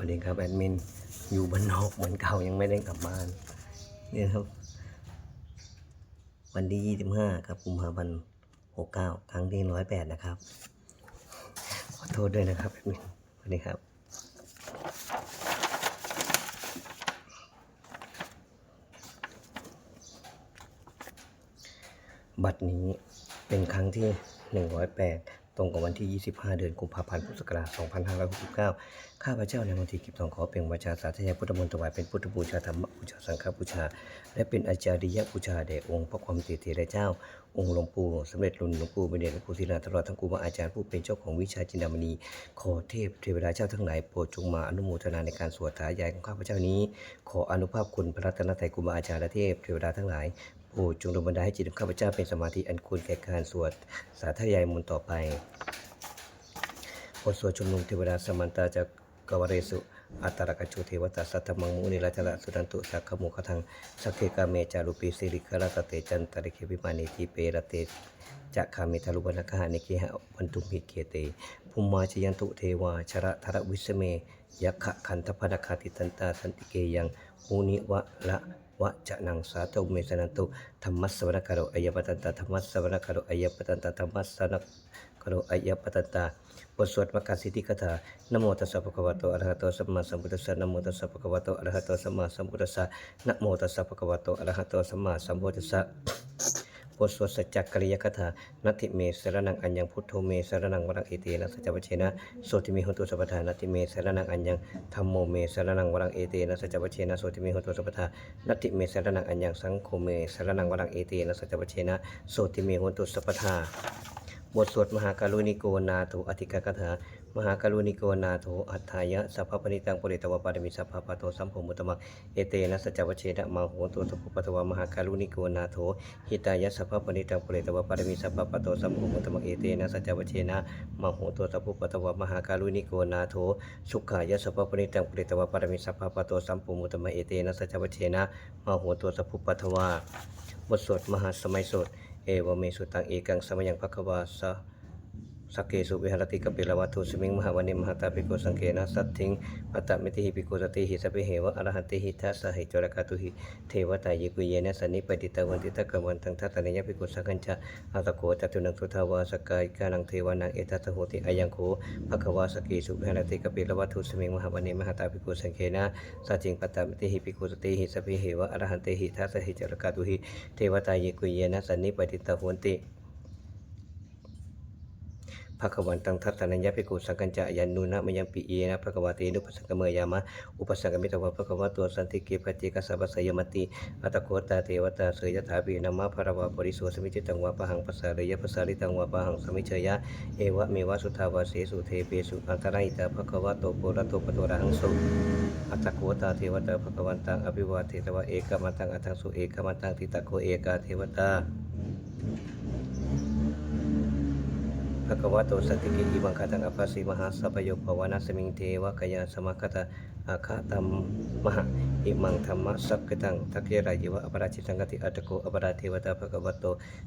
วัสดีครับแอดมิน อยู่บ้านนอกเหมือนเก่ายังไม่ได้กลับบ้านนี่ครับ วันที่ 25 ครับกุมภาพันธ์69 ครั้งที่ 108 นะครับ ขอโทษด้วยนะครับแอดมินสวัสดีครับบัตรนี้เป็นครั้งที่ 108 ตรงกับวันที่ 25 เดือนกุมภาพันธ์ พุทธศักราช 2569 ข้าพเจ้าในวันที่กิบทองขอเป็นวาจาสาธยายพุทธมนต์ถวายเป็นพุทธบูชาธรรมบูชาสังฆบูชา และเป็นอาจาริยบูชาแด่องค์พระความเตเทระเจ้า องค์หลวงปู่สมเด็จหลวงหลวงปู่เบเดชหลวงปู่ศิลาตลอดทั้งครูบาอาจารย์ผู้เป็นเจ้าของวิชาจินดามณีขอเทพเทวดาเจ้าทั้งหลายโปรดจงมาอนุโมทนาในการสวดถายายของข้าพเจ้านี้ ขออนุภาพคุณพระรัตนตรัยครูบาอาจารย์และเทพเทวดาทั้งหลายโปรดจงดลบันดาลให้จิตของข้าพเจ้าเป็นสมาธิอันควรแก่การสวดสาธยายมนต์ต่อไปบทสวดชุมนุมเทวดาสมันตาจาก กวเรสุอัตรกจุเทวตาสัตตมังมุนิราชละสุนันตุสักขมุขทังสักเคกาเมจารุปีสิริกรตเตจันตริเควิมานิทิเปรเตจะคาเมทารุบนักหานิเคหะวันตุมิเคเตภูมาชยันตุเทวาชระธรวิสเมยักขะคันทพนคาติตันตาสันติเกยังมุนิวะละ วะจะนังสาธุเมสนันตุธรรมัสสวรคาโรอายปตันตาธรรมัสสวรคาโรอายปตันตาธรรมัสสวรคาโรอายปตันตาบทสวดมกสิทธิคาถานะโมตัสสะภะคะวะโตอะระหะโตสัมมาสัมพุทธัสสะนะโมตัสสะภะคะวะโตอะระหะโตสัมมาสัมพุทธัสสะนะโมตัสสะภะคะวะโตอะระหะโตสัมมาสัมพุทธัสสะ บทสวดสัจจกริยคาถานัตถิเมสรนังอัญญังพุทโธเมสรนังวรังเอเตนะสัจวัชเชนะโสติเมหุตุสัพพทานัตถิเมสรนังอัญญังธัมโมเมสรนังวรังเอเตนะสัจวัชเชนะโสติเมหุตุสัพพทานัตถิเมสรนังอัญญังสังโฆเมสรนังวรังเอเตนะสัจวัชเชนะโสติเมหุตุสัพพทาบทสวดมหาการุณิโกนาโถอธิกคาถา มหาการุณิโกนาโถอัฏฐายะสัพพปณิตังปุริตวปารมิสัพพปะโตสัมโพมุตตมังเอเตนะสัจจวเชนะมาโหตุสัพปะตวมหาการุณิโกนาโถหิตายะสัพพปณิตังปุริตวปารมิสัพพปะโตสัมโพมุตตมังเอเตนะสัจจวเชนะมาโหตุสัพปะตวมหาการุณิโกนาโถสุขายะสัพพปณิตังปุริตวปารมิสัพพปะโตสัมโพมุตตมังเอเตนะสัจจวเชนะมาโหตุสัพปะตวาบทสวดมหาสมัยสวดเอวเมสุตังเอกังสมยังภควาสะ สักเกสุวิหารติกปิลวัตถุสมิงมหาวันิมหาตาปิโกสังเกนะสัตถิงปัตตมิติหิปิโกสติหิสัพเพเหวะอรหันติหิทัสสะหิจรกาตุหิเทวตายิกุเยนะสันนิปติตาวันติตะกวันตังทัตตะเนยปิโกสังกัญจะอัตตโกจตุนังทุทาวาสกายกานังเทวานังเอตัสโหติอายังโคภควาสกเกสุวิหารติกปิลวัตถุสมิงมหาวันิมหาตาปิโกสังเกนะสัจจิงปัตตมิติหิปิโกสติหิสัพเพเหวะอรหันติหิทัสสะหิจรกาตุหิเทวตายิกุเยนะสันนิปติตาวันติ ภะคะวันตังทัตตานัญญาภิกขุสังกัญจะยันนุนะมยังปิเยนะภะคะวะเตนุปสังกเมยามะอุปสังกมิตวะภะคะวะตัวสันติเกปัจเจกสัพพสยมติอัตโกตาเทวตาเสยยถาปินะมะภระวะปริสุสมิจิตังวะปะหังปัสสะเรยะปัสสาริตังวะปะหังสมิเชยะเอวะเมวะสุทาวะเสสุเทเปสุอันตรายตาภะคะวะโตโประโตปะโตระหังสุอัตโกตาเทวตาภะคะวันตังอภิวาเทตวะเอกมันตังอัตังสุเอกมันตังติตะโกเอกาเทวตา ภะคะวะโตสัตติกิอิมังคตังอภัสสิมหาสัพโยภวนาสมิงเทวะกยาสมคตาอาคาตัมมหะอิมังธรรมะสัพกตังทักเยรายิวะอปราชิตังกติอัตโกอปราเทวตาภะคะวะโต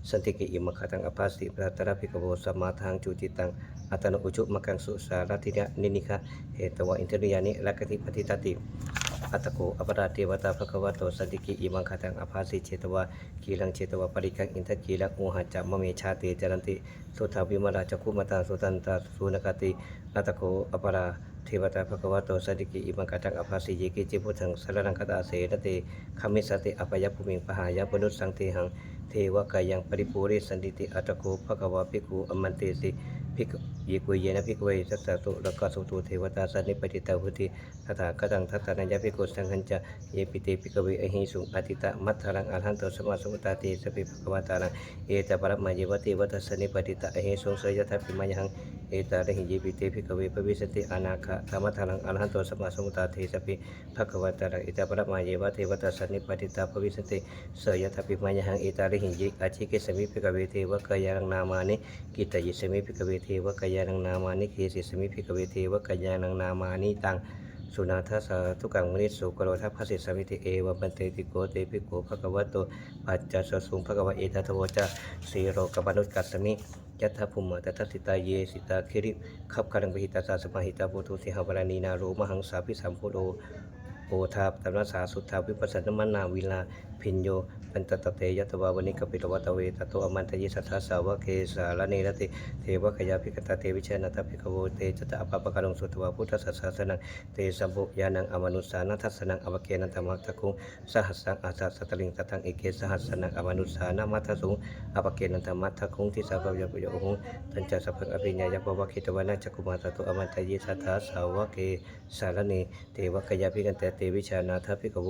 สันติกิอิมังคตังอภัสสิปรัตระภิกขโวสมาทังจุจิตังอัตโนอุจุมกังสุสารติยะนินิคะเหตวะอินทริยานิลักขติปฏิตติ อัตโกอปราเทวตาภควโตสันติกิอิมังคตังอภาสิเจตวะกีลังเจตวะปริกังอินทกีลังโมหัจจามเมชาติจรันติสุทาวิมราจักขุมตาสุตันตาสุนกติอัตโกอปราเทวตาภควโตสันติกิอิมังคตังอภาสิเยกิจิพุทธังสรนังคตาเสนติคามิสติอภยภูมิงปหายปนุสังเทหังเทวกายังปริปุริสันติติอัตโกภควาภิกขุอมันเตสิ ภิกขุเยกุเยนะภิกเวสัสสะตุแล้วก็สุตุเทวตาสันนิปติตาพุทธิตถากตังทัตตานัญญาภิกุสังฆัญจะเยปิเตภิกเวอหิสุงอติตะมัทธรังอรหันโตสมาสุตตาเตสปิภควตาลังเอตปรมาเยวติวัตสันนิปติตาอหิสุสยทัพพิมายัง เอตาระหิยิปิเตภิกขเวปวิสติอนาคาธรรมทานังอรหันตสัมมาสัมพุทธาเทสปิภะควตานังเอตปรมาเยวะเทวตาสันนิปติตาปวิสติสยทัพพิมายังเอตาระหิยิอาชิเกสมิภิกขเวเทวกายังนามานิกิตยิสมิภิกขเวเทวกายังนามานิเคสิสมิภิกขเวเทวกายังนามานิตัง สุนาทัสสะทุกังมนิสุกโรทัพพสิสสมิติเอวะมันเตติโกเตปิโกภะคะวะโตปัจจสสุงภะควะเอตัทโวจะสีโรกบานุกัสมิยัตถภูมิตัตติตาเยสิตาคิริขับคังปหิตาสาสมาหิตาปุถุสิหาวรานีนาโรมหังสาพิสัมโพโดโอทาปตมสาสุทธาวิปัสสนมนาวิลา พิญโยปันตตเตยตวาวนิกปิลวัตเวตโตอมันตยิสัทธาสาวะเกสาลเนรติเทวขยาภิกตาเตวิเชนะตภิกโวเตจตอปปะกะลงสุตวาพุทธสัสสะนังเตสัมปุญานังอมนุสานัทัสนังอวเกนันตมัตตคุงสหัสสังอาสาสตลิงตตังเอเกสหัสสนังอมนุสานามัตตสุงอวเกนันตมัตตคุงทิสาภวยปโยหงตัญจสัพพะอภิญญาปวะคิตวานะจักุมาตโตอมันตยิสัทธาสาวะเกสาลเนเทวขยาภิกันเตเตวิชานาทภิกโว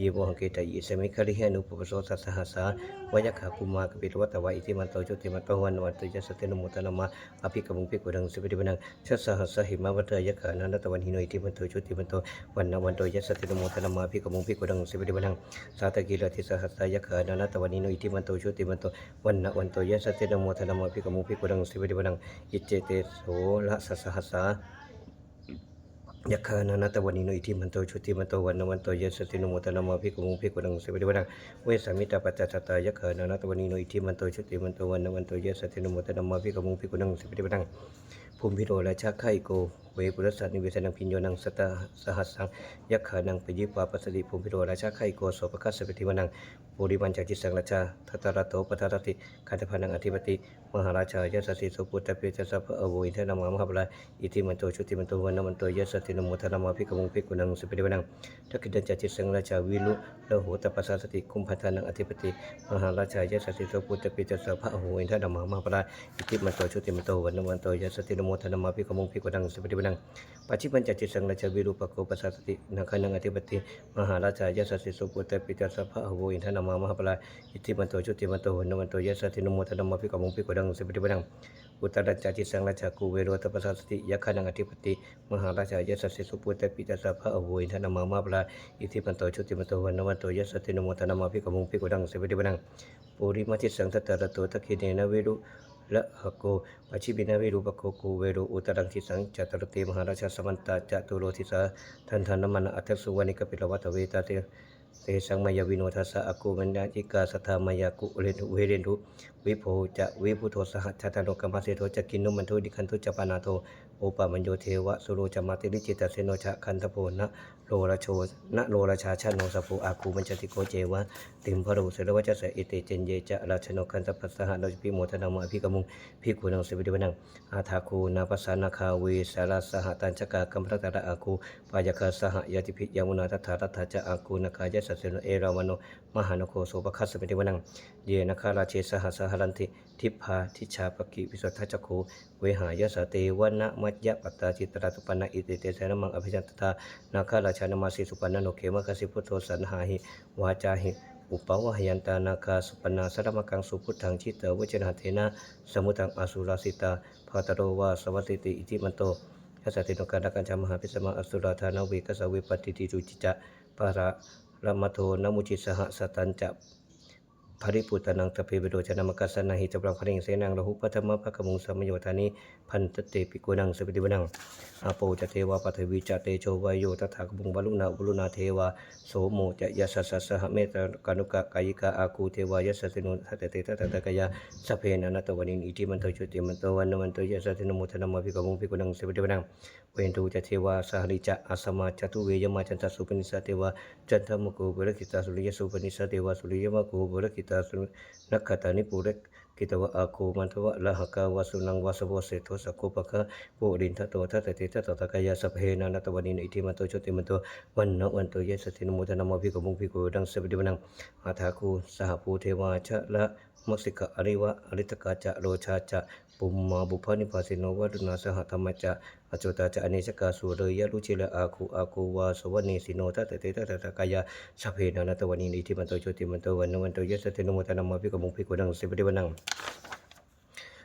ยีบวหังเกตยิสมิคลิเหนุปปโสตัสหัสาวยคกุมากิรวัตวะอิติมันโตจุติมันโตวันวันติยสตินมุตนะมาอภิกมุงพิกุดังสุปิติบันังชัสสหัสหิมาวัตยะขานันตะวันหิโนอิติมันโตจุติมันโตวันนวันโตยสตินมุตนะมาอภิกมุงพิกุดังสุปิติบันังสาตกิรติสหัสยะขานันตะวันหิโนอิติมันโตจุติมันโตวันนวันโตยสตินมุตนะมาอภิกมุงพิกุดังสุปิติบันังอิเจเตโสละสัสหัสา ยะคานานาตวันิโนอิทิมันโตชุติมันโตวันนวันโตยสตินุโมตนามาภิกุมุภิกุนังสิบดิวังเวสามิตาปัจจตตายักขนานาตวันนี้โนอิทิมันโตชุติมันโตวันนวันโตยสตินุโมตนามาภิกุมุภิกุนังสิบดิวังภูมิพิโรราชาไข่โก เวปุรสัตนิเวสนังพิญโยนังสตาสหัสสังยักขานังปยิปวาปัสสติภูมิพิโรราชาไขโกโสปคัสสปิทิวนังปุริมันจากจิตสังราชาทัตระโตปทารติคันธพานังอธิปติมหาราชายสสิสุปุตตะเปจสัพพะอโวอินทนามามหาบลาอิทิมันโตชุติมันโตวันนมันโตยสตินโมตนามาภิกขมุภิกขุนังสิบดิวังทักขิดัญจจิตสังราชาวิลุโลโหตปัสสสติคุมพัทานังอธิปติมหาราชายสสิสุปุตตะเปจสัพพะอโวอินทนามามหาบลาอิทิมันโตชุติมันโตวันนมันโตยสตินโมตนามาภิกขมุภิกขุนังสิบดิวลังปัจจิปัญจจิตสังราชวิรูปโกปัสสตินาคานังอธิปติมหาราชายสสิสุปุตตปิตาสัพพะโวอินทนามามหาปลาอิทิมันโตชุติมันโตหนมันโตยสตินุโมทนามภิกขมุภิกขดังสิบดิบังอุตรัจจจิตสังราชกูเวโรตปัสสติยะคานังอธิปติมหาราชายสสิสุปุตตปิตาสัพพะโวอินทนามามหาปลาอิทิมันโตชุติมันโตหนมันโตยสตินุโมทนามภิกขมุภิกขดังสิบดิบังปุริมัติสังทัตตะระโตตะคิเนนะเวรุ ละหะโกปัจฉิบินาวิรูปโกโกเวโรอุตรังทิสังจตรเตมหาราชสมันตาจตุโรทิสาทันทันมันอัตสุวรรณิกปิลวัตเวตาเตเตสังมายวิโนทัสสะอกุมันดาจิกาสัทธามายากุเรนุเวเรนุวิโภจะวิพุโทสหชตาโนกัมภเสโทจะกินนุมันโทดิคันทุจปานาโทโอปามัญโยเทวะสุโรจมาติริจิตาเสโนชะคันทโพนะ โลราโชนะโลราชาชาโนสภูอาคูมัญจติโกเจวะติมพรุเสรวะจะเสอิเตเจนเยจะราชนคันตปัสสหะโนจปิโมทนามาภิกมุงภิกุนังสิวิเดวนังอาทาคูนาปัสสานาคาเวสาราสหตัญจกากัมพระตระอาคูปายคาสหยติพิยามุนาทัตถารัตถาจะอาคูนาคายะสัสเสโนเอราวโนมหานโคโสปคัสสมิติวนังเยนาคาราเชสหสหรันติทิพาทิชาปกิวิสุทธจักโขเวหายสเตวนะมัจยะปัตตาจิตราตุปนะอิติเตสนมังอภิจันตตานาคาราชานมาสิสุปันนโอเคมคสิพุทโธสันหาหิวาจาหิอุปวาหยันตานาคาสุปนาสรมกังสุพุทธังชิตเตวจนาเทนะสมุทังอสุราสิตาภาตโรวาสวัสติติอิติมันโตยัสติโนกาดกันจามหาพิสมาอสุราธานาเวกสวิปติติจุจิจะปาระระมมโทนมุจิสหสตันจะ ภริปุตตนังตะเพเบโดจนามกัสนาหิจปรังคริงเสนังระหุปธรรมภคมุงสมโยธานิพันตเตปิโกนังสปิติวนังอาโปจะเทวาปัทวีจะเตโชวายโยตถาคบุงบาลุนาบุลุนาเทวาโสโมจะยัสสะสหเมตกานุกะกายิกาอาคูเทวายสสตินุทัตเตตตะกยาสเพนันตวันินอิติมันโตจุติมันโตวันมันโตยสสตินุมุทนามาภิกขุงภิกุนังสปิติวนังเวนตุจะเทวาสหริจะอาสมาจตุเวยมาจันตสุปนิสเทวาจันทมโกเบรกิตาสุริยสุปนิสเทวาสุริยมโกเบรกิตาสุนักขตานิปุเรกกิตวะอาคูมันทวะละหกาวาสุนังวาสโวเสโทสกุปะคะปุรินทัตทัตติทัตตะกายาสเพนานัตวันินอิทิมันโตชติมันโตวันนวันโตเยสตินมุตนามภิกขุมุภิกขุดังสบิดิวนังอาทาคูสหภูเทวาชะละมัสสิกะอริวะอริตกาจะโรชาจะ ปุมมาบุพานิพาสิโนวัดุนาสหธรรมจะอจุตาจะอเนสกาสุเรยะรุชิละอาคูอาคูวาสวนีสิโนทัตติทัตตะกายะสเพนานัตวันินิทิมันโตชติมันโตวันนวันโตยะสตินมุตนามาภิกขมุภิกขุดังสบิดิวนัง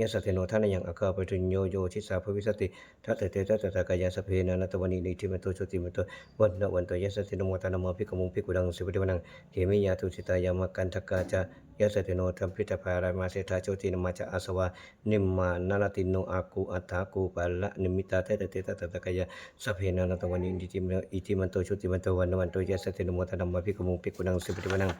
ยะสสิโรทัตเตตะตะตะกายสเพดานัตวันิอิทิมันโนโตวันนะวันโตยะสสินุโมทนามาภิกขมุภิกขุนังสิเวเดวนังอรุณาอาคูเวคณะสสหโอทาตะกายหาปมุขะอาคูเทวะวิจักขณะสัทธามัตตาหารกชามิสกกาจะยะสติโนทานายังอาคาปริญโยโยชิสาภวิสติทัตเตเตทัตตะกายาสเพนะนัตวันินิทิมโตชุติมโตวันนวันโตยะสติโนมตานามาภิกมุภิกุดังสิบเดวนังเขมิยาตุสิตายามากันทกาจายะสติโนธัมพิตภารามาเสธาโชตินมาจะอาสวานิมมานาติโนอากูอัตถากูปัลละนิมิตาเตเตเตทัตตะกายาสเพนะนัตวันินิทิมอิทิมันโตชุติมันโตวันนวันโตยะสติโนมตานามาภิกมุภิกุดังสิบเดวนัง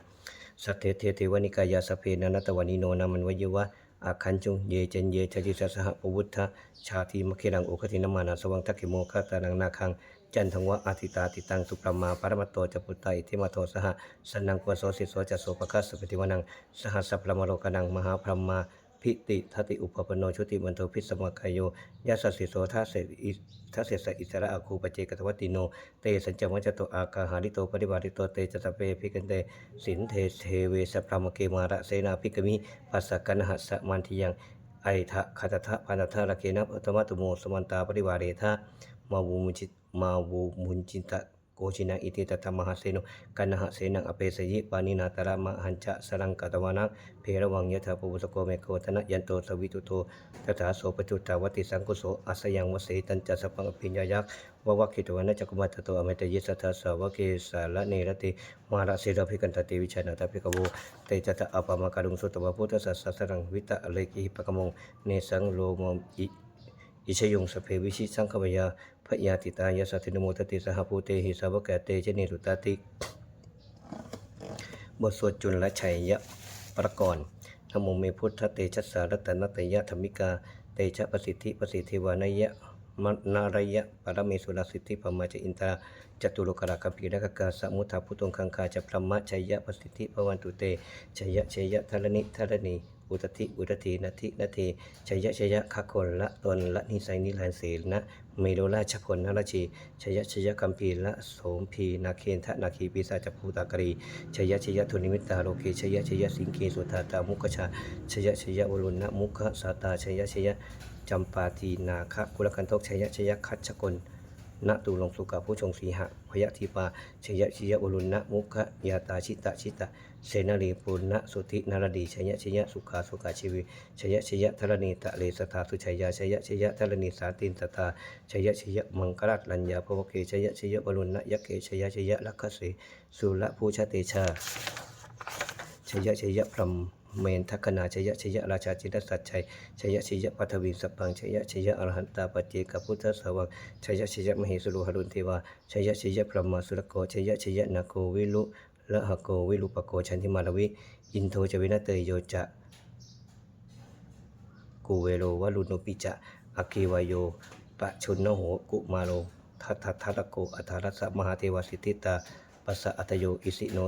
สัทเทเทเทวนิกายาสเพนันตวานิโนนามันวยวะ อาคันจุงเยเจนเยชจิสสหปวุฒะชาทิมะเครังโอคตินมานาสวังทักขิโมคาตานังนาคังจันทังวะอาทิตาติตังสุปรมาปรมัตโตจปุตตาอิทิมาโทสหสนังกวโสสิโสจัสโสปะคัสสปติวนังสหัสสะพรมโลกนังมหาพรหมา พิติทัติอุปปโนชุติมันโทพิสมกายโยยัสสสิโสทัสเสอิทัสเสสอิสระอาคูปเจกตวัติโน เตสัญจวัจโตอากาหาริโตปริวาริโตเตจตเปพิกันเตสินเทเทเวสพรามเกมาระเสนาภิกมิปัสสกันหัสะมันทิยังไอทะคาตทะพันทะระเกนะอัตมะตุโมสมันตาปริวาเรทะมาวูมุจิตมาวูมุนจินตะ โกชินะอิติตตมหาเสโนกันหะเสนังอเปสยิปานินาตระมะหันจะสรังกตวานังเพระวังยะถาปุสโกเมโกธนะยันโตสวิตุโตตถาโสปจุตตาวติสังกุโสอัสยังวเสตัญจะสปังอภิญญายักวะวะคิตวนะจักมัตโตอเมตยิสัทธาสาวะเกสาละเนรติมาระสิรภิกันตติวิชานาตภิกโวเตจัตตะอปามาการุงสุตวะพุทธสัสสะรังวิตะเลกิปะกมงเนสังโลมอิอิชยงสเพวิชิสังขวยา พยาติตายาสัตินโมทติสหภูเตหิสาวกเตเจเนรุตติบทสวดจุลชัยยะประกรณ์นโมเมพุทธเตชัสารัตนตยะธรรมิกา เตชะประสิทธิประสิทธิวานยะมนารยะปรเมสุรสิทธิปมาจอินตาจตุโลกราคปีรกกาสมุทาพุทธงคังคาจะพรหมชัยยะประสิทธิปวันตุเตชัยยะชัยยะทรณิทรณีอุตติอุตตินาทินาทีชัยยะชัยยะขะคนละตนละนิสัยนิรันเสนะ เมโลราชพลนรชี ชยชยกัมพีละโสมพี นาเคนทะนาคีปิสาจภูตากรี ชยชยทุนิมิตาโลเกชยชยสิงเกสุธาตามุกชา ชยชยวรุณมุขสาตา ชยชยจำปาทีนาคะกุลกันทกชยชยคัจฉกล ณตุลงสุกาผู้ชงสีหะพยทีปาชยะชยวรุณมุขยาตาชิตาชิตาเสนาลีปุณณสุธินารดีชยะชยะสุขาสุขาชีวิชยะชยะธรณีตะเลสตาสุชยาชยะชยะธรณีสาตินตตาชยะชยะมังกรัตลัญญาภวเกชยะชยะวรุณยะเกชยะชยะลักขเสสุละภูชเตชาชยะชยะพรหม เมนทัคคณาชยะชยะราชาจิตสัจชัยชยะชยะปัทวิงสปังชยะชยะอรหันตาปเจกพุทธสวังชยะชยะมเหสุรุหรุนเทวาชยะชยะพรหมสุรโกชยะชยะนาโกวิลุละหะโกวิลุปโกชันทิมาลวิ อินโทจวินาเตยโยจะกูเวโรวลุโนปิจะอคีวายโยปะชุนนโหกุมาโลทัตทัตทัตโกอัทารัสมหาเทวสิทธิตาปัสสะอัตโยอิสิโน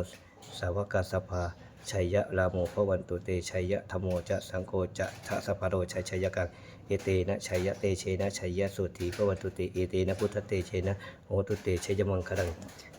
สาวกาสภา ชัยยะลาโมพวันตุเตชัยยะธรมโมจะสังโฆจะทะสภาโรชัยชัยยกังเอเตนะชัยยะเตเชนะชัยยะสุตีพวันตุเตเอเตนะพุทธเตเชนะ โหตุเตชัยมังคลัง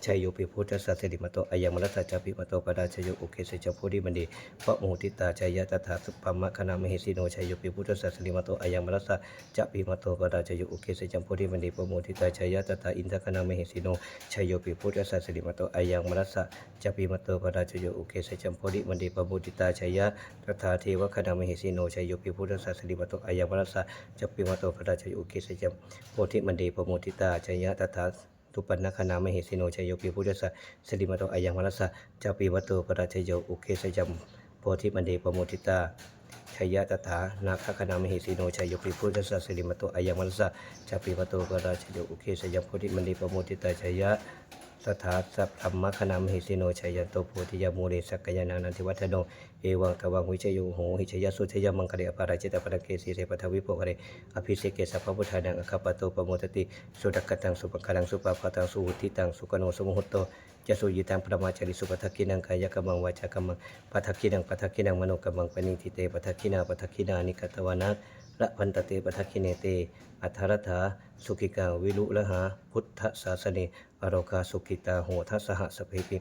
ชัยโยปิพุทธสัสสิริมโตอายังมรัสสะจาปิมโตปดาชยโยโอเคสจโพธิมันดีพระโมทิตาชัยยะตถาสุปมะคณามหิสิโนชัยโยปิพุทธสัสสิริมโตอายังมรัสสะจาปิมโตปดาชยโยโอเคสจโพธิมันดีพระโมทิตาชัยยะตถาอินทคณามหิสิโนชัยโยปิพุทธสัสสิริมโตอายังมรัสสะจาปิมโตปดาชยโยโอเคสจโพธิมันดีพระโมทิตาชัยยะตถาเทวคณามหิสิโนชัยโยปิพุทธสัสสิริมโตอายังมรัสสะจาปิมโตปดาชัยโยโอเคสจโพธิมันดีพระโมทิตาชัยยะตถา ตุปันนาคณามหิสิโนชัยโยปิพุทธสัสสิริมโตอายังมรัสสะจาปิวัตโตปราชยโยอุเคสยัมโพธิมันเดปโมทิตาชัยยะตถานาคคณามหิสิโนชัยโยปิพุทธสัสสิริมโตอายังมรัสสะจาปิวัตโตปราชยโยอุเคสยัมโพธิมันเดปโมทิตาชัยยะตถาสัพธรรมคณามหิสิโนชัยยันโตโพธิยามูเรสักกยานานันทิวัฒโน เอวังตวังวิชโยโหหิชยสุชยมังคเดอปาราจิตปรเกสีเรปทวิโภคเรอภิเศกสัพพพุทธานังอคปโตปโมตติสุดักกตังสุปกลังสุปปะตังสุหุติตังสุกโนสมุหุตโตจะสุยิตังประมาจาริสุปัทกินังกายกรรมังวาจากรรมังปัทคินังปัทคินังมโนกรรมังปณิทิเตปัทคินาปัทคินานิกตวานั ละพันตเตปทักขิเนเต อัทรัฐาสุขิกาวิรุละหา พุทธศาสเนอโรกาสุขิตาโหทัสสหสเพปิ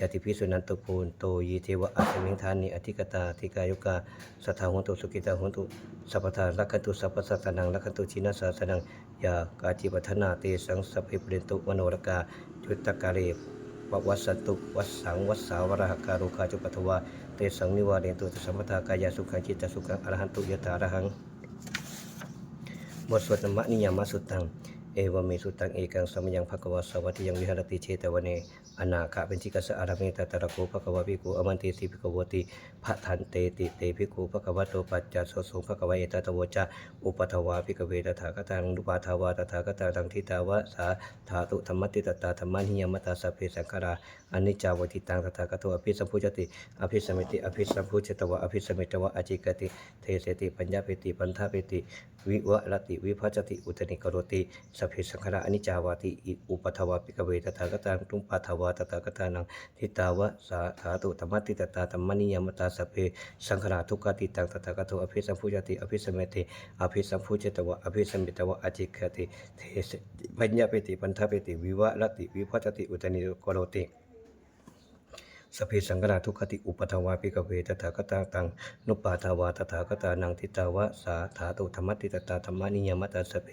ยาติพิสุนันตปูนโตยีเทวะอัสมิงทานิอธิกตาธิกายุกาสัทธาหุนตุสุขิตาหุนตุสัพพทาลักขตุสัพพสัตนังลักขตุชินาสาสนังยากาจิปัฒนาเตสังสเพปเรนตุมโนรกาจุตตกาเรปวัสสตุวัสสังวัสสาวรหการุคาจุปัทวาเตสังนิวาเรนตุสัมปทากายาสุขังจิตตสุขังอรหันตุยตารหัง บทสวดธรรมนิยามสุตัง เอวเมสุตังเอกังสมยังภควาสวัติยังวิหารติเชตวันเนอนาคาเป็นจิกัสะอารามิตตระโกภควาภิกขุอมันติสิภิกวติพะทันเตติเตภิกขุภควโตปัจจัสโสสุภควะเอตตะโวจะอุปทวาภิกเวตถาคตังนุปาทาวาตถาคตาตังทิตาวะสาธาตุธรรมติตตาธรรมนิยามตาสเพสังขารา อนิจจาวติตังตถาคตอภิสัมพุจติอภิสมิติอภิสัมพุจตวะอภิสมิตวะอจิกติเทเสติปัญญาเปติปันทาเปติ วิวะรติวิภัจติอุตนิกรติสัพเพสังขารอนิจจาวาติอิอุปทวาปิกเวตถาคตังตุมปัทวาตถาคตานังทิตาวะสาธาตุธรรมติตตาธรรมนิยมตาสัพเพสังขารทุกขติตังตถาคตอภิสัมพุจติอภิสมิติอภิสัมพุจตวะอภิสมิตวะอจิกติเทสติปัญญาเปติปันทาเปติวิวะรติวิภัจติอุตนิกรติ สพเพสังฆราทุกขติอุปทวาปิกเวตถาคตาตังนุปปาทาวาตถาคตานังทิตาวะสาธาตุธรรมติตตาธรรมนิยมตาสพเพ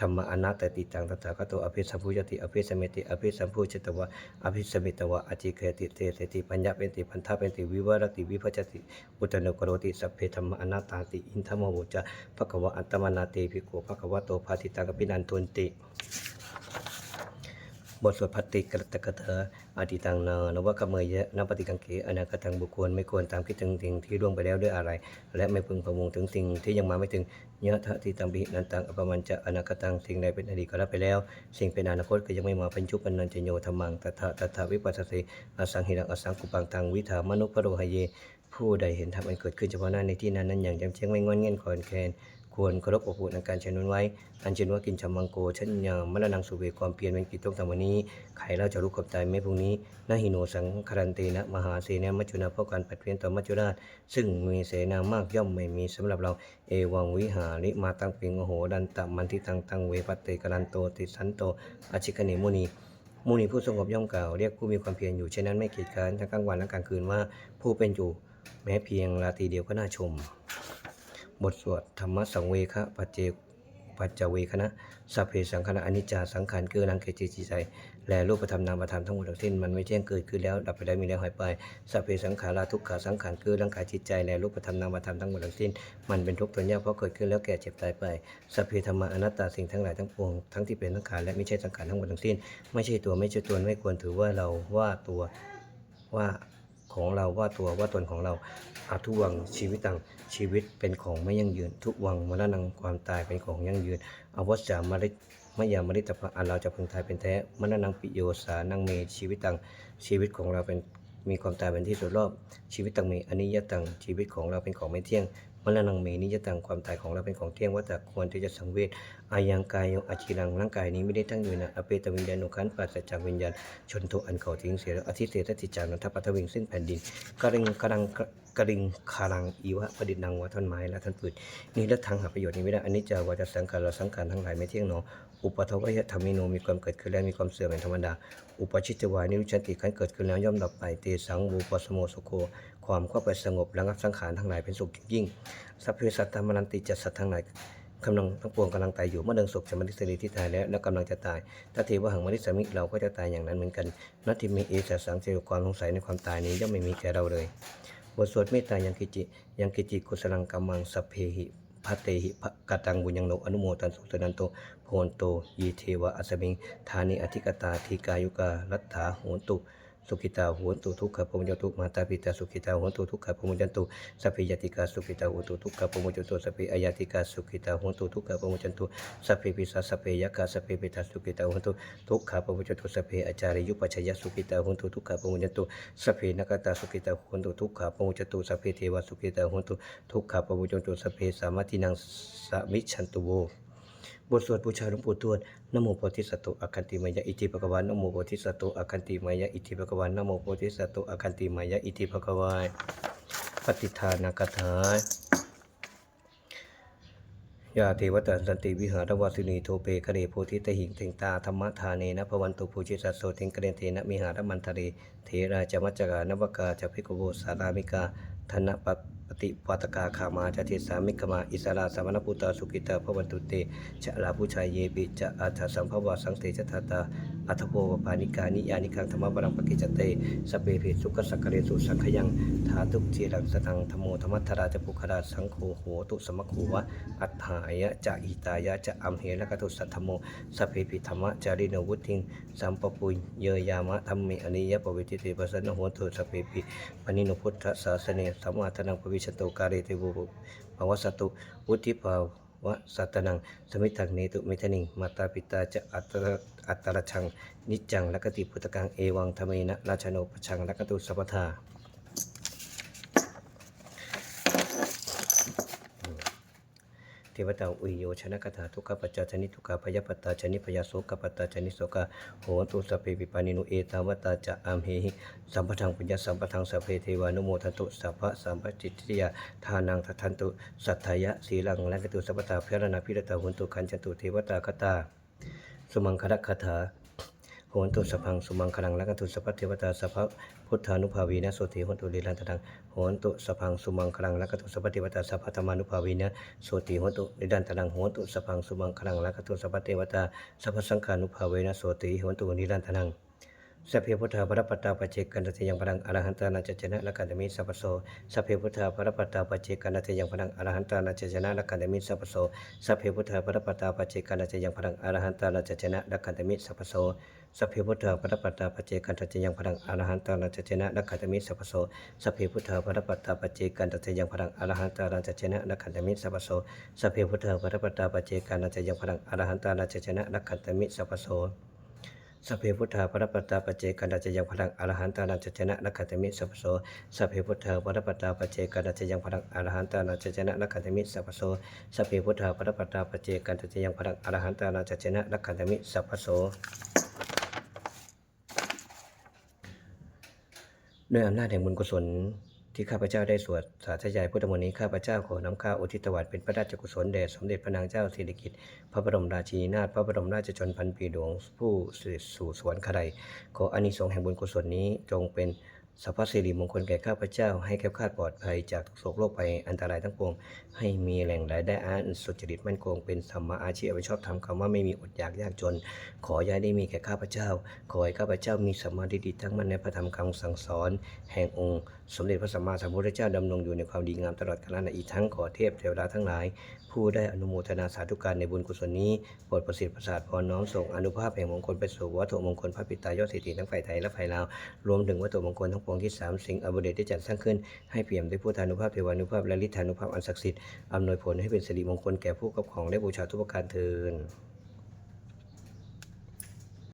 ธรรมอนัตติตังตถาคโตอภิสัมพุจติอภิสมิติอภิสัมพุจตวะอภิสมิตวะอจิเกติเตเสติปัญญาเป็นติพันธะเป็นติวิวรติวิภัจติอุตโนกโรติสพเพธรรมอนัตตาติอินทมโวจะภควะอัตมนาเตภิกขุภควะโตภาติตังกปินันตุนติ บทสวดพัตติกรตกถาอติตังนานวกเมยะนปฏิกังเกอนาคตังบุคคลไม่ควรตามคิดถึงสิ่งที่ล่วงไปแล้วด้วยอะไร และไม่พึงพะวงถึงสิ่งที่ยังมาไม่ถึงยะทะทิตังบินันตังอปมันจะอนาคตังสิ่งใดเป็นอดีตก็รับไปแล้ว สิ่งเป็นอนาคตก็ยังไม่มาเป็นชุปันนันจโยธรรมังตถาตถาวิปัสสิอสังหิรังอสังกุปังตังวิถามนุปโรหเย ผู้ใดเห็นธรรมอันเกิดขึ้นเฉพาะหน้าในที่นั้นนั้นอย่างจำเชียงไม่งอนเง่นคอนแคน ควรเคารพอบอุ่นในการเชนวนไว้อันเชนว่ากินชามังโกชันยามมรณังสุเวความเปลี่ยนเป็นกิจต้องทำวันนี้ใครเราจะรู้ความตายไม่พรุ่งนี้นาหิโนสังคารันเตนะมหาเสนามัจจุนาเพราะการปัดเพียนต่อมัจจุราช ซึ่งมีเสนามากย่อมไม่มีสำหรับเราเอวังวิหาริมาตังปิงโอโหดันตะมันทิตังตังเวปัตเตกรันโตติสันโตอชิกเนมุนีมุนีผู้สงบย่อมกล่าวเรียกผู้มีความเพียรอยู่เช่นนั้นไม่เกีดกันทั้งกลางวันและกลางคืนว่าผู้เป็นอยู่แม้เพียงราตรีเดียวก็น่าชม บทสวดธรรมสังเวคะปัจเจปัจจเวคณะสัพเพสังขารอนิจจาสังขารเกื้อลังเกจิจิตใจและรูปธรรมนามธรรมทั้งหมดทั้งสิ้นมันไม่เที่ยงเกิดขึ้นแล้วดับไปแล้วมีแล้วหายไปสัพเพสังขาราทุกขาสังขารเกื้อลังกายจิตใจและรูปธรรมนามธรรมทั้งหมดทั้งสิ้นมันเป็นทุกข์ทนยากเพราะเกิดขึ้นแล้วแก่เจ็บตายไปสัพเพธรรมะอนัตตาสิ่งทั้งหลายทั้งปวงทั้งที่เป็นสังขารและไม่ใช่สังขารทั้งหมดทั้งสิ้น ไม่ใช่ตัวไม่ใช่ตนไม่ควรถือว่าเราว่าตัวว่า ของเราว่าตัวว่าตนของเราอาทุวังชีวิตตังชีวิตเป็นของไม่ยั่งยืน ทุวังมรณังความตายเป็นของยั่งยืนอวัชจามริมยามริตปะอันเราจะพึงตายเป็นแท้มรณังปิโยสานังเมชีวิตตังชีวิตของเราเป็นมีความตายเป็นที่สุดรอบชีวิตตังเมอนิยตังชีวิตของเราเป็นของไม่เที่ยง มรณังเมนิยตังความตายของเราเป็นของเที่ยงว่าแต่ควรที่จะสังเวชอายังกายโยอาชีรังร่างกายนี้ไม่ได้ตั้งอยู่นะอเปตวิญญาณุขันปราศจากวิญญาณชนโทอันเขาทิ้งเสียแล้วอธิเสตติจานันทปัทวิงซึ่งแผ่นดินกริงกรังกริงคารังอีวะประดิษฐ์นางวะท่อนไม้และท่อนปืนนี่ละทางหาประโยชน์นี้ไม่ได้อันนี้จะวาจะสังขารเราสังขารทั้งหลายไม่เที่ยงหนออุปทวยธรรมิโนมีความเกิดขึ้นแล้วมีความเสื่อมเป็นธรรมดา อุปชิตวายนิรุชติขันเกิดขึ้นแล้วย่อมดับไปเตสังวูปสโมสุโค ความเข้าไปสงบระงับสังขารทั้งหลายเป็นสุขยิ่ง สัพเพสัตตมนันติจัตสัตว์ทั้งหลายกำลังทั้งปวงกำลังตายอยู่เมื่อเดินศพจะมนิสรีที่ตายแล้วและกำลังจะตายถ้าเทวหังมนิสมิเราก็จะตายอย่างนั้นเหมือนกันนัตถิเมเอสสังเสวความสงสัยในความตายนี้ย่อมไม่มีแก่เราเลยบทสวดเมตตายังกิจิยังกิจิกุสลังกัมมังสัพเพหิพัเตหิกตังบุญยังโนอนุโมตันสุตนันโตโพนโตยีเทวะอัสมิงธานิอธิกตาทีกายุการัตถาโหนตุ สุขิตาโหนตุทุกขโพมจตุมาตาปิตาสุขิตาโหนตุทุกขโพมจันตุสัพพิยติกาสุขิตาโหนตุทุกขโพมจตุสัพพิอายติกาสุขิตาโหนตุทุกขโพมจันตุสัพพิปิสาสัพเพยกาสัพเพปิตาสุขิตาโหนตุทุกขโพมจตุสัพเพอาจาริยุปัชยสุขิตาโหนตุทุกขโพมจันตุสัพเพนกตาสุขิตาโหนตุทุกขโพมจตุสัพเพเทวสุขิตาโหนตุทุกขโพมจตุสัพเพสามัตินังสมิชันตุโว บทสวดบูชาหลวงปู่ทวดนโมโพธิสัตว์อคันติมายะอิติภควานนโมโพธิสัตว์อคันติมายะอิติภควานนโมโพธิสัตว์อคันติมายะอิติภควายปฏิทานกถายาเทวตาสันติวิหารวาสินีโทเปคเรโพธิตหิงเทงตาธรรมทาเนนะพวันตุภูชิสัสโสเทงกเรเทนะมิหารมันทะเรเทราจมัจจกานวกาจะพิกโวสารามิกาธนปปฏิปัตกาขามาจะเทสามิกมา อิสราสามณพุตตาสุกิตาพวันตุเตจะลาผู้ชายเยปิจะอัฏฐสัมภวะสังเตจทัตาอัทโพวปานิกานิยานิคังธรรมบรังปกิจเตสเปเพสุขสักเรสุสังขยังธาตุจีรังสตังธรรมโมธรรมัทธราจะปุคราสังโฆโหตุสมะโควะอัฏฐายะจะอิตายะจะอัมเหละกตุสัทธโมสัพเพปิธรรมะจาริโนวุติงสัมปปุญเยยามะธรรมิอนิยปวิติเตปะสนโหตุสัพเพปิปนิโนพุทธศาสเนสัมมะทนังปวิชโตกาเรเตบุภวสตุวุติภาวะสัตนังสมิทังเนตุมิทนิงมาตาปิตาจะอัตตะอัตตระชัง นิจจังละกติพุทธกังเอวังธรรมีนะราชโนปชังละกตุสัพพทา เทวตาอุยโยชนะกถาทุกขปัจจาชนิทุกขพยปัตตาชนิพยาโสกปัตตาชนิโสกาโหตุสพเพปิปานิโนเอตาวตาจะอามเหหิสัมปทังปุญญาสัมปทังสัพเพเทวานุโมทันตุสัพพะสัมปจิตติยาทานังทัทันตุสัทธายะสีลังและกตุสัพพตาเพรณาพิรตาหุนตุคันจตุเทวตาคตาสุมังคละคาถาโหนตุสพังสุมังคลังละกตุสัพพะเทวตาสัพพะ พุทธานุภาวีนะโสติโหนตุลีลันตทังโหนตุสพังสุมังคลังละกตุสัพพะเทวตาสัพพธรรมานุภาวีนะโสติโหนตุลีลันตทังโหนตุสพังสุมังคลังละกตุสัพพะเทวตาสัพพสังฆานุภาเวนะโสติโหนตุลีลันตทังสัพเพพุทธาปรปัตตาปจเจกันตเตยังพลังอรหันตานาจจนะละกันตมิสัพพโสสัพเพพุทธาปรปัตตาปจเจกันตเตยังพลังอรหันตานาจจนะละกันตมิสัพพโสสัพเพพุทธาปรปัตตาปเจกันตเตยังพลังอรหันตานาจจนะละกันตมิสัพโส สัพเพพุทธาปรปัตตาปเจกันตเตยังพลังอรหันตานาจเจนะละกันตมิสัพโสสัพเพพุทธาปรปัตตาปเจกันตเตยังพลังอรหันตานาจเจนะละกันตมิสัพโสสัพเพพุทธาปรปัตตาปเจกันตเตยังพลังอรหันตานาจเจนะละกันตมิสัพโสสัพเพพุทธาปรปัตตาปเจกันตจยังพลังอรหันตานัจจนะนักขัตมิสัพโสสัพเพพุทธาปรปัตตาปเจกันตจยังพลังอรหันตานัจจนะนักขัตมิสัพโสสัพเพพุทธาปรปัตตาปเจกันตจยังพลังอรหันตานัจจนะนักขัตมิสัพโส ด้วยอำนาจแห่งบุญกุศลที่ข้าพเจ้าได้สวดสาธยายพุทธมนต์นี้ข้าพเจ้าขอน้ำข้าวอุทิศถวายเป็นพระราชกุศลแด่สมเด็จพระนางเจ้าสิริกิติ์พระบรมราชินีนาถพระบรมราชชนพันปีหลวงผู้สืบสู่สวรรคไยขออานิสงส์แห่งบุญกุศลนี้จงเป็น สัพพสิริมงคลแก่ข้าพเจ้า ให้แคล้วคลาดปลอดภัยจากทุกโศกโรคภัยอันตรายทั้งปวง ให้มีแหล่งรายได้อันสุจริตมั่นคงเป็นธรรมะอาชีพชอบทำคำว่าไม่มีอดอยากยากจน ขอย่าได้มีแก่ข้าพเจ้า ขอให้ข้าพเจ้ามีสมมาธิดีทั้งมั่นในพระธรรมคำสั่งสอน แห่งองค์ สมเด็จพระสัมมาสัมพุทธเจ้าดำรงอยู่ในความดีงามตลอดกาลนานอีกทั้งขอเทพเทวดาทั้งหลาย ผู้ได้อนุโมทนาสาธุการในบุญกุศลนี้โปรดประสิทธิ์ประสาทพรน้อมส่งอนุภาพแห่งมงคลไปสู่วัตถุมงคลพระปิตายอดสิทธิทั้งฝ่ายไทยและฝ่ายลาว รวมถึงวัตถุมงคลทั้งปวงที่สามสิ่งอบุเดชได้จัดสร้างขึ้นให้เปี่ยมด้วยพุทธานุภาพเทวานุภาพและฤทธานุภาพอันศักดิ์สิทธิ์อำนวยผลให้เป็นสิริมงคลแก่ผู้ครอบครองและบูชาทุกประการเทิน